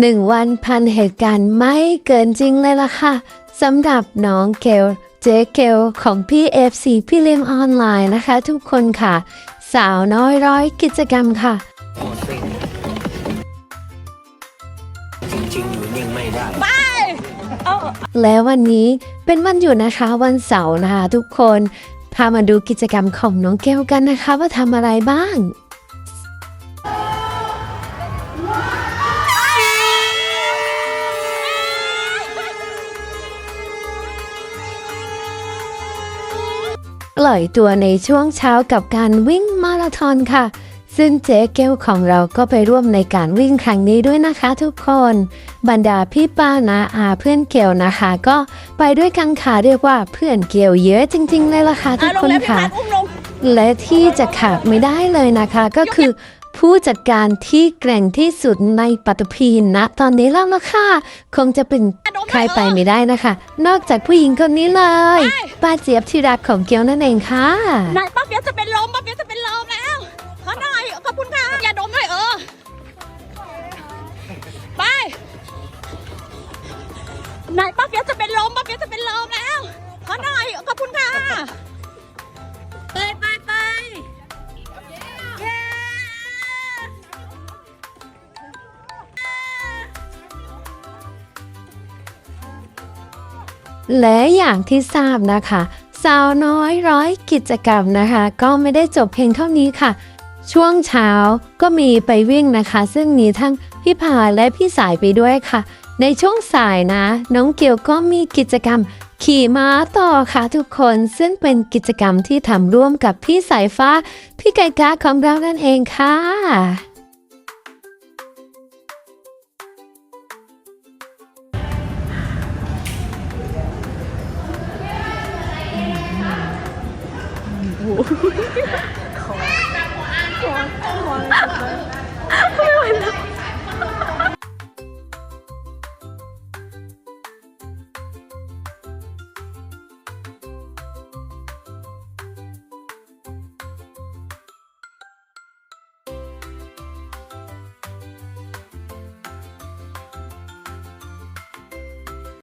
หนึ่งวันพันเหตุการณ์ไม่เกินจริงเลยล่ะค่ะสำหรับน้องเกลเจเกลของพี่เอฟซีพี่เลี้ยงออนไลน์นะคะ ทุกคนค่ะ สาวน้อยร้อยกิจกรรมค่ะ จริงๆอยู่นิ่งไม่ได้ แล้ววันนี้เป็นวันหยุดนะคะวันเสาร์นะคะทุกคนพามาดูกิจกรรมของน้องเกลกันนะคะว่าทำอะไรบ้างปล่อยตัวในช่วงเช้ากับการวิ่งมาราธอนค่ะ ซึ่งเจ๊เกลของเราก็ไปร่วมในการวิ่งครั้งนี้ด้วยนะคะทุกคน บรรดาพี่ป้านาอาเพื่อนเกลนะคะ ก็ไปด้วยกันค่ะเรียกว่าเพื่อนเกลเยอะจริงๆเลยล่ะค่ะทุกคนค่ะ และที่จะขาดไม่ได้เลยนะคะก็คือผู้จัดการที่แกร่งที่สุดในปัตตภีนนะ ตอนนี้แล้วล่ะค่ะคงจะเป็นใครไปไม่ได้นะคะ นอกจากผู้หญิงคนนี้เลย ป้าเจี๊ยบที่รักของเกียวนั่นเองค่ะนายป้าเปียกจะเป็นลมป้าเปียกจะเป็นลมแล้ว ขอหน่อยขอบคุณค่ะ อย่าดมด้วยเออ ไปนายป้าเปียกจะเป็นลมป้าเปียกจะเป็นลมแล้ว ขอหน่อย ขอบคุณค่ะ ไปไปไปเย้และอย่างที่ทราบนะคะ สาวน้อยร้อยกิจกรรมนะคะ ก็ไม่ได้จบเพียงเท่านี้ค่ะ ช่วงเช้าก็มีไปวิ่งนะคะ ซึ่งมีทั้งพี่พาและพี่สายไปด้วยค่ะ ในช่วงสายนะ น้องเกียวก็มีกิจกรรม ขี่ม้าต่อค่ะทุกคน ซึ่งเป็นกิจกรรมที่ทำร่วมกับพี่สายฟ้า พี่ไก่กาของเรานั่นเองค่ะ ข